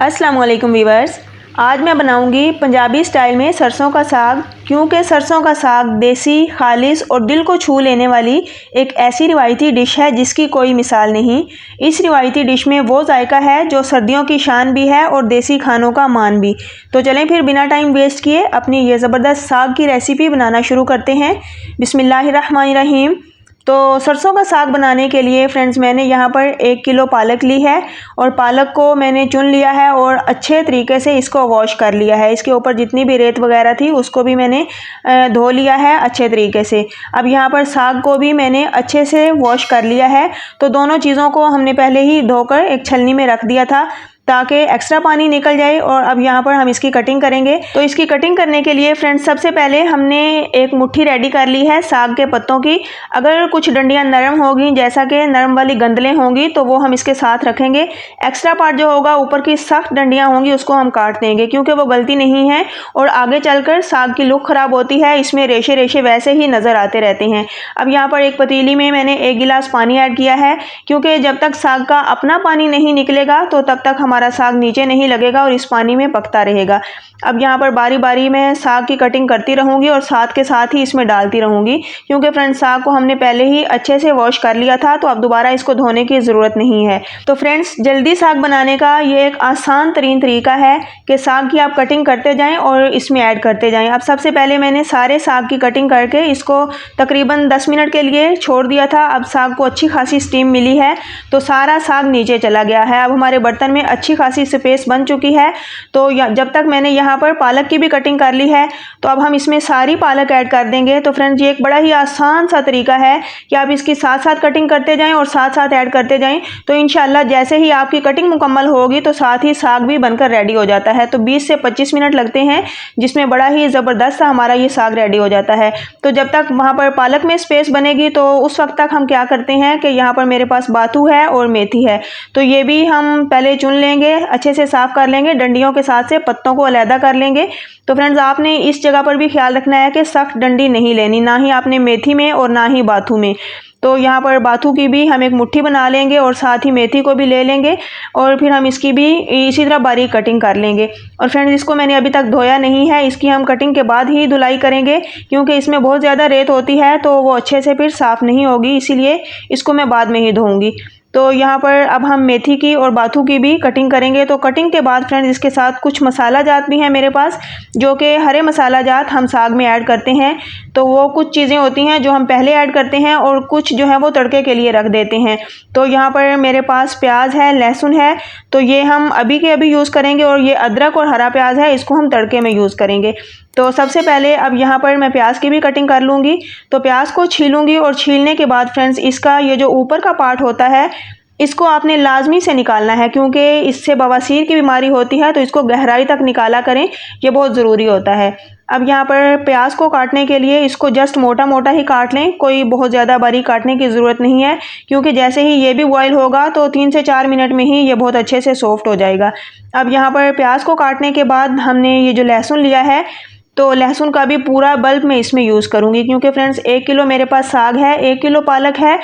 السلام علیکم ویورز۔ آج میں بناؤں گی پنجابی سٹائل میں سرسوں کا ساگ، کیونکہ سرسوں کا ساگ دیسی، خالص اور دل کو چھو لینے والی ایک ایسی روایتی ڈش ہے جس کی کوئی مثال نہیں۔ اس روایتی ڈش میں وہ ذائقہ ہے جو سردیوں کی شان بھی ہے اور دیسی کھانوں کا مان بھی۔ تو چلیں پھر بنا ٹائم ویسٹ کیے اپنی یہ زبردست ساگ کی ریسیپی بنانا شروع کرتے ہیں۔ بسم اللہ الرحمن الرحیم۔ تو سرسوں کا ساگ بنانے کے لیے فرینڈز میں نے یہاں پر ایک کلو پالک لی ہے اور پالک کو میں نے چن لیا ہے اور اچھے طریقے سے اس کو واش کر لیا ہے۔ اس کے اوپر جتنی بھی ریت وغیرہ تھی اس کو بھی میں نے دھو لیا ہے اچھے طریقے سے۔ اب یہاں پر ساگ کو بھی میں نے اچھے سے واش کر لیا ہے۔ تو دونوں چیزوں کو ہم نے پہلے ہی دھو کر ایک چھلنی میں رکھ دیا تھا۔ تاکہ ایکسٹرا پانی نکل جائے اور اب یہاں پر ہم اس کی کٹنگ کریں گے۔ تو اس کی کٹنگ کرنے کے لیے فرینڈ سب سے پہلے ہم نے ایک مٹھی ریڈی کر لی ہے ساگ کے پتوں کی۔ اگر کچھ ڈنڈیاں نرم ہوگی، جیسا کہ نرم والی گندلیں ہوں گی، تو وہ ہم اس کے ساتھ رکھیں گے۔ ایکسٹرا پارٹ جو ہوگا، اوپر کی سخت ڈنڈیاں ہوں گی، اس کو ہم کاٹ دیں گے، کیونکہ وہ غلطی نہیں ہے۔ اور آگے چل کر ساگ کی لک خراب ہوتی ہے، اس میں ریشے ریشے ویسے ہی نظر آتے رہتے ہیں۔ اب یہاں پر ایک پتیلی میں میں نے ایک گلاس پانی ایڈ کیا ہے، کیونکہ جب تک ساگ کا اپنا پانی نہیں نکلے گا، تو تب تک ہمارا ساگ نیچے نہیں لگے گا اور اس پانی میں پکتا رہے گا۔ اب یہاں پر باری باری میں ساگ کی کٹنگ کرتی رہوں گی اور ساتھ کے ساتھ ہی اس میں ڈالتی رہوں گی۔ کیونکہ فرینڈ، ساگ کو ہم نے پہلے ہی اچھے سے واش کر لیا تھا، تو اب دوبارہ اس کو دھونے کی ضرورت نہیں ہے۔ تو فرینڈز، جلدی ساگ بنانے کا یہ ایک آسان ترین طریقہ ہے کہ ساگ کی آپ کٹنگ کرتے جائیں اور اس میں ایڈ کرتے جائیں۔ اب سب سے پہلے میں نے سارے ساگ کی کٹنگ کر کے اس کو تقریباً دس منٹ کے لیے چھوڑ دیا تھا۔ اب ساگ کو اچھی خاصی سٹیم ملی ہے، تو سارا ساگ نیچے چلا گیا ہے۔ اب ہمارے برتن میں اچھا اچھی خاصی سپیس بن چکی ہے۔ تو جب تک میں نے یہاں پر پالک کی بھی کٹنگ کر لی ہے، تو اب ہم اس میں ساری پالک ایڈ کر دیں گے۔ تو فرینڈ یہ ایک بڑا ہی آسان سا طریقہ ہے کہ آپ اس کی ساتھ ساتھ کٹنگ کرتے جائیں اور ساتھ ساتھ ایڈ کرتے جائیں۔ تو انشاءاللہ جیسے ہی آپ کی کٹنگ مکمل ہوگی، تو ساتھ ہی ساگ بھی بن کر ریڈی ہو جاتا ہے۔ تو بیس سے پچیس منٹ لگتے ہیں، جس میں بڑا ہی زبردست سا ہمارا یہ ساگ ریڈی ہو جاتا ہے۔ تو جب تک وہاں پر پالک میں اسپیس بنے گی، تو اس وقت تک ہم کیا کرتے ہیں کہ یہاں پر میرے پاس باتو ہے اور میتھی ہے۔ تو یہ بھی ہم پہلے چن لیں گے، اچھے سے صاف کر لیں گے، ڈنڈیوں کے ساتھ سے پتوں کو علیحدہ کر لیں گے۔ تو فرینڈز، آپ نے اس جگہ پر بھی خیال رکھنا ہے کہ سخت ڈنڈی نہیں لینی، نہ ہی آپ نے میتھی میں اور نہ ہی باتھو میں۔ تو یہاں پر باتھو کی بھی ہم ایک مٹھی بنا لیں گے اور ساتھ ہی میتھی کو بھی لے لیں گے اور پھر ہم اس کی بھی اسی طرح باریک کٹنگ کر لیں گے۔ اور فرینڈز، اس کو میں نے ابھی تک دھویا نہیں ہے، اس کی ہم کٹنگ کے بعد ہی دھلائی کریں گے کیونکہ اس میں بہت زیادہ ریت ہوتی ہے تو وہ اچھے سے پھر صاف نہیں ہوگی، اسی لیے اس کو میں بعد میں ہی دھوؤں گی۔ تو یہاں پر اب ہم میتھی کی اور باتھو کی بھی کٹنگ کریں گے۔ تو کٹنگ کے بعد فرینڈ اس کے ساتھ کچھ مسالہ جات بھی ہیں میرے پاس، جو کہ ہرے مسالہ جات ہم ساگ میں ایڈ کرتے ہیں۔ تو وہ کچھ چیزیں ہوتی ہیں جو ہم پہلے ایڈ کرتے ہیں اور کچھ جو ہے وہ تڑکے کے لیے رکھ دیتے ہیں۔ تو یہاں پر میرے پاس پیاز ہے، لہسن ہے۔ تو یہ ہم ابھی کے ابھی یوز کریں گے اور یہ ادرک اور ہرا پیاز ہے، اس کو ہم تڑکے میں یوز کریں گے۔ تو سب سے پہلے اب یہاں پر میں پیاز کی بھی کٹنگ کر لوں گی۔ تو پیاز کو چھیلوں گی اور چھیلنے کے بعد فرینڈز اس کا یہ جو اوپر کا پارٹ ہوتا ہے، اس کو آپ نے لازمی سے نکالنا ہے کیونکہ اس سے بواسیر کی بیماری ہوتی ہے تو اس کو گہرائی تک نکالا کریں، یہ بہت ضروری ہوتا ہے۔ اب یہاں پر پیاز کو کاٹنے کے لیے اس کو جسٹ موٹا موٹا ہی کاٹ لیں، کوئی بہت زیادہ باری کاٹنے کی ضرورت نہیں ہے۔ کیونکہ جیسے ہی یہ بھی بوائل ہوگا تو تین سے چار منٹ میں ہی یہ بہت اچھے سے سافٹ ہو جائے گا۔ اب یہاں پر پیاز کو کاٹنے کے بعد ہم نے یہ جو لہسن لیا ہے تو لہسن کا بھی پورا بلب میں اس میں یوز کروں گی کیونکہ فرینڈز، ایک کلو میرے پاس ساگ ہے، ایک کلو پالک ہے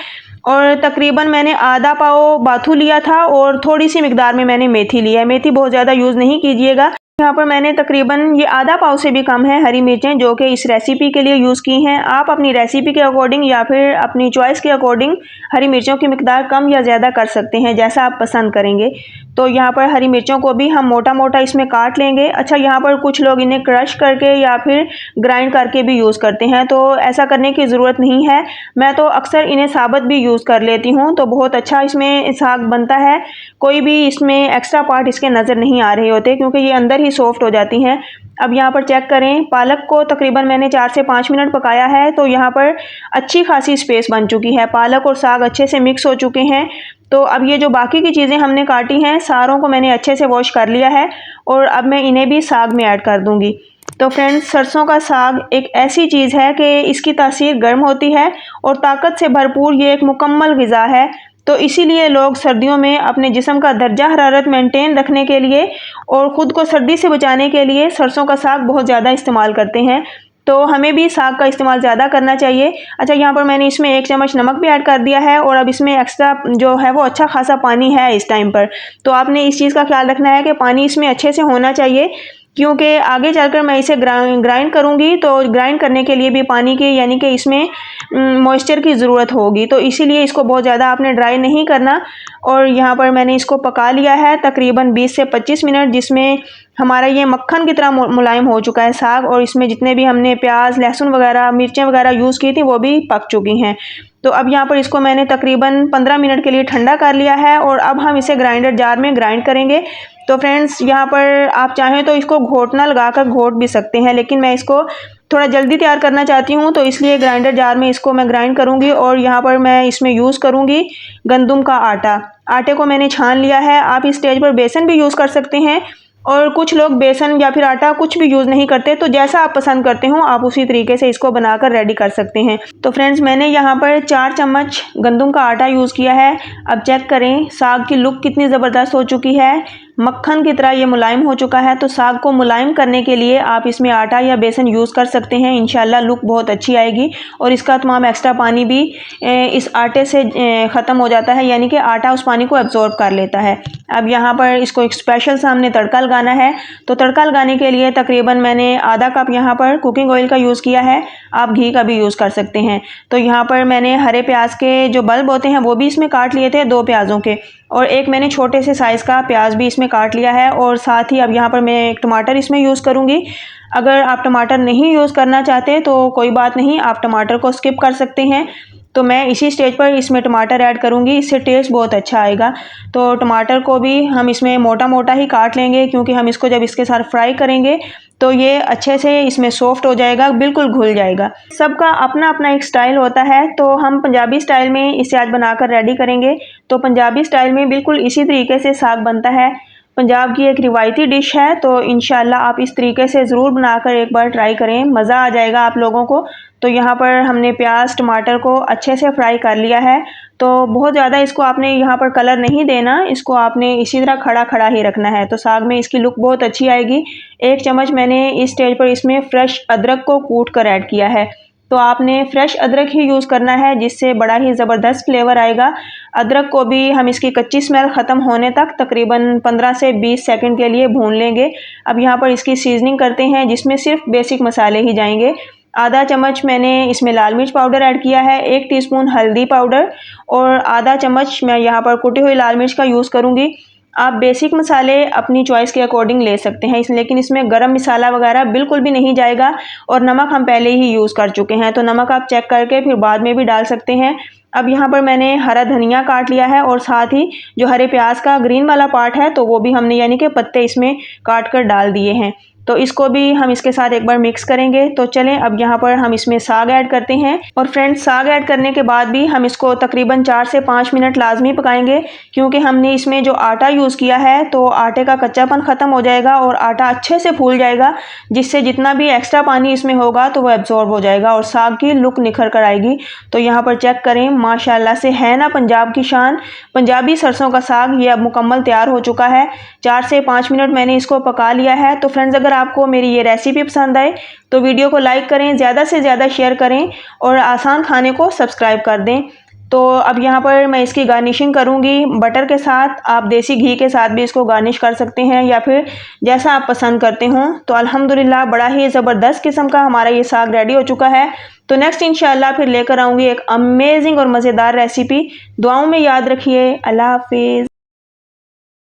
اور تقریباً میں نے آدھا پاؤ باتھو لیا تھا اور تھوڑی سی مقدار میں میں نے میتھی لیا ہے۔ میتھی بہت زیادہ یوز نہیں کیجیے گا۔ یہاں پر میں نے تقریباً یہ آدھا پاؤ سے بھی کم ہے ہری مرچیں جو کہ اس ریسیپی کے لیے یوز کی ہیں۔ آپ اپنی ریسیپی کے اکارڈنگ یا پھر اپنی چوائس کے اکارڈنگ ہری مرچوں کی مقدار کم یا زیادہ کر سکتے ہیں جیسا آپ پسند کریں گے۔ تو یہاں پر ہری مرچوں کو بھی ہم موٹا موٹا اس میں کاٹ لیں گے۔ اچھا یہاں پر کچھ لوگ انہیں کرش کر کے یا پھر گرائنڈ کر کے بھی یوز کرتے ہیں۔ تو ایسا کرنے کی ضرورت نہیں ہے۔ میں تو اکثر انہیں ثابت بھی یوز کر لیتی ہوں۔ تو بہت اچھا اس میں ساگ بنتا ہے۔ کوئی بھی اس میں ایکسٹرا پارٹ اس کے نظر نہیں آ رہے ہوتے کیونکہ یہ اندر ہی سافٹ ہو جاتی ہیں۔ اب یہاں پر چیک کریں۔ پالک کو تقریباً میں نے چار سے پانچ منٹ پکایا ہے تو یہاں پر اچھی خاصی اسپیس بن چکی ہے۔ پالک اور ساگ اچھے سے مکس ہو چکے ہیں۔ تو اب یہ جو باقی کی چیزیں ہم نے کاٹی ہیں، ساروں کو میں نے اچھے سے واش کر لیا ہے اور اب میں انہیں بھی ساگ میں ایڈ کر دوں گی۔ تو فرینڈز سرسوں کا ساگ ایک ایسی چیز ہے کہ اس کی تاثیر گرم ہوتی ہے اور طاقت سے بھرپور یہ ایک مکمل غذا ہے۔ تو اسی لیے لوگ سردیوں میں اپنے جسم کا درجہ حرارت مینٹین رکھنے کے لیے اور خود کو سردی سے بچانے کے لیے سرسوں کا ساگ بہت زیادہ استعمال کرتے ہیں۔ تو ہمیں بھی ساگ کا استعمال زیادہ کرنا چاہیے۔ اچھا یہاں پر میں نے اس میں ایک چمچ نمک بھی ایڈ کر دیا ہے اور اب اس میں ایکسٹرا جو ہے وہ اچھا خاصا پانی ہے اس ٹائم پر۔ تو آپ نے اس چیز کا خیال رکھنا ہے کہ پانی اس میں اچھے سے ہونا چاہیے۔ کیونکہ آگے چل کر میں اسے گرائنڈ کروں گی تو گرائنڈ کرنے کے لیے بھی پانی کی یعنی کہ اس میں موئسچر کی ضرورت ہوگی۔ تو اسی لیے اس کو بہت زیادہ آپ نے ڈرائی نہیں کرنا۔ اور یہاں پر میں نے اس کو پکا لیا ہے تقریباً بیس سے پچیس منٹ، جس میں ہمارا یہ مکھن کی طرح ملائم ہو چکا ہے ساگ۔ اور اس میں جتنے بھی ہم نے پیاز، لہسن وغیرہ، مرچیں وغیرہ یوز کی تھیں وہ بھی پک چکی ہیں۔ تو اب یہاں پر اس کو میں نے تقریباً پندرہ منٹ کے لیے ٹھنڈا کر لیا ہے۔ اور اب ہم اسے گرائنڈر جار میں گرائنڈ کریں گے۔ تو فرینڈز، یہاں پر آپ چاہیں تو اس کو گھوٹنا لگا کر گھوٹ بھی سکتے ہیں، لیکن میں اس کو تھوڑا جلدی تیار کرنا چاہتی ہوں، تو اس لیے گرائنڈر جار میں اس کو میں گرائنڈ کروں گی اور یہاں پر میں اس میں یوز کروں گی گندم کا آٹا۔ آٹے کو میں نے چھان لیا ہے، آپ اس سٹیج پر بیسن بھی یوز کر سکتے ہیں اور کچھ لوگ بیسن یا پھر آٹا کچھ بھی یوز نہیں کرتے، تو جیسا آپ پسند کرتے ہوں، آپ اسی طریقے سے اس کو بنا کر ریڈی کر سکتے ہیں۔ تو فرینڈز، میں نے یہاں پر چار چمچ گندم کا آٹا یوز کیا ہے۔ اب چیک کریں ساگ کی لک کتنی زبردست ہو چکی ہے۔ مکھن کی طرح یہ ملائم ہو چکا ہے، تو ساگ کو ملائم کرنے کے لیے آپ اس میں آٹا یا بیسن یوز کر سکتے ہیں۔ انشاءاللہ لک بہت اچھی آئے گی اور اس کا تمام ایکسٹرا پانی بھی اس آٹے سے ختم ہو جاتا ہے یعنی کہ آٹا اس پانی کو ایبزورب کر لیتا ہے۔ اب یہاں پر اس کو ایک اسپیشل سامنے تڑکا لگانا ہے۔ تو تڑکا لگانے کے لیے تقریباً میں نے آدھا کپ یہاں پر کوکنگ آئل کا یوز کیا ہے۔ آپ گھی کا بھی یوز کر سکتے ہیں۔ تو یہاں پر میں نے ہرے پیاز کے جو بلب ہوتے ہیں، وہ بھی اس میں کاٹ لیے تھے، دو پیازوں کے۔ اور ایک میں نے چھوٹے سے سائز کا پیاز بھی اس میں کاٹ لیا ہے اور ساتھ ہی اب یہاں پر میں ایک ٹماٹر اس میں یوز کروں گی۔ اگر آپ ٹماٹر نہیں یوز کرنا چاہتے تو کوئی بات نہیں، آپ ٹماٹر کو سکپ کر سکتے ہیں۔ تو میں اسی سٹیج پر اس میں ٹماٹر ایڈ کروں گی، اس سے ٹیسٹ بہت اچھا آئے گا۔ تو ٹماٹر کو بھی ہم اس میں موٹا موٹا ہی کاٹ لیں گے، کیونکہ ہم اس کو جب اس کے ساتھ فرائی کریں گے تو یہ اچھے سے اس میں سافٹ ہو جائے گا، بالکل گھل جائے گا۔ سب کا اپنا اپنا ایک سٹائل ہوتا ہے، تو ہم پنجابی سٹائل میں اسے آج بنا کر ریڈی کریں گے۔ تو پنجابی سٹائل میں بالکل اسی طریقے سے ساگ بنتا ہے۔ پنجاب کی ایک روایتی ڈش ہے، تو انشاءاللہ آپ اس طریقے سے ضرور بنا کر ایک بار ٹرائی کریں۔ مزہ آ جائے گا آپ لوگوں کو۔ تو یہاں پر ہم نے پیاز، ٹماٹر کو اچھے سے فرائی کر لیا ہے۔ تو بہت زیادہ اس کو آپ نے یہاں پر کلر نہیں دینا، اس کو آپ نے اسی طرح کھڑا کھڑا ہی رکھنا ہے۔ تو ساگ میں اس کی لک بہت اچھی آئے گی۔ ایک چمچ میں نے اس سٹیج پر اس میں فریش ادرک کو کوٹ کر ایڈ کیا ہے۔ تو آپ نے فریش ادرک ہی یوز کرنا ہے، جس سے بڑا ہی زبردست فلیور آئے گا۔ ادرک کو بھی ہم اس کی کچی سمیل ختم ہونے تک تقریباً پندرہ سے بیس سیکنڈ کے لیے بھون لیں گے۔ اب یہاں پر اس کی سیزننگ کرتے ہیں، جس میں صرف بیسک مسالے ہی جائیں گے۔ آدھا چمچ میں نے اس میں لال مرچ پاؤڈر ایڈ کیا ہے، ایک ٹی سپون ہلدی پاؤڈر اور آدھا چمچ میں یہاں پر کٹی ہوئی لال مرچ کا یوز کروں گی۔ آپ بیسک مسالے اپنی چوائس کے اکارڈنگ لے سکتے ہیں، اس لیکن اس میں گرم مسالہ وغیرہ بالکل بھی نہیں جائے گا اور نمک ہم پہلے ہی یوز کر چکے ہیں، تو نمک آپ چیک کر کے پھر بعد میں بھی ڈال سکتے ہیں۔ اب یہاں پر میں نے ہرا دھنیا کاٹ لیا ہے اور ساتھ ہی جو ہرے پیاز کا گرین والا پارٹ ہے، تو وہ بھی ہم نے یعنی کہ پتے اس میں کاٹ کر ڈال دیے ہیں۔ تو اس کو بھی ہم اس کے ساتھ ایک بار مکس کریں گے۔ تو چلیں، اب یہاں پر ہم اس میں ساگ ایڈ کرتے ہیں۔ اور فرینڈ ساگ ایڈ کرنے کے بعد بھی ہم اس کو تقریباً چار سے پانچ منٹ لازمی پکائیں گے۔ کیونکہ ہم نے اس میں جو آٹا یوز کیا ہے، تو آٹے کا کچا پن ختم ہو جائے گا اور آٹا اچھے سے پھول جائے گا، جس سے جتنا بھی ایکسٹرا پانی اس میں ہوگا تو وہ ایبزورب ہو جائے گا اور ساگ کی لک نکھر کر آئے گی۔ تو یہاں پر چیک کریں ماشاء اللہ سے ہے نا پنجاب کی شان۔ پنجابی سرسوں کا ساگ یہ اب مکمل تیار ہو چکا ہے۔ چار سے پانچ منٹ میں نے اس کو پکا لیا ہے۔ تو فرینڈز اگر آپ کو میری یہ ریسیپی پسند آئے تو ویڈیو کو لائک کریں، زیادہ سے زیادہ شیئر کریں اور آسان کھانے کو سبسکرائب کر دیں۔ تو اب یہاں پر میں اس کی گارنشنگ کروں گی۔ بٹر کے ساتھ آپ دیسی گھی کے ساتھ بھی اس کو گارنش کر سکتے ہیں یا پھر جیسا آپ پسند کرتے ہوں۔ تو الحمدللہ بڑا ہی زبردست قسم کا ہمارا یہ ساگ ریڈی ہو چکا ہے۔ تو نیکسٹ انشاءاللہ پھر لے کر آؤں گی ایک امیزنگ اور مزیدار ریسیپی دعاؤں میں یاد رکھیے۔ اللہ حافظ۔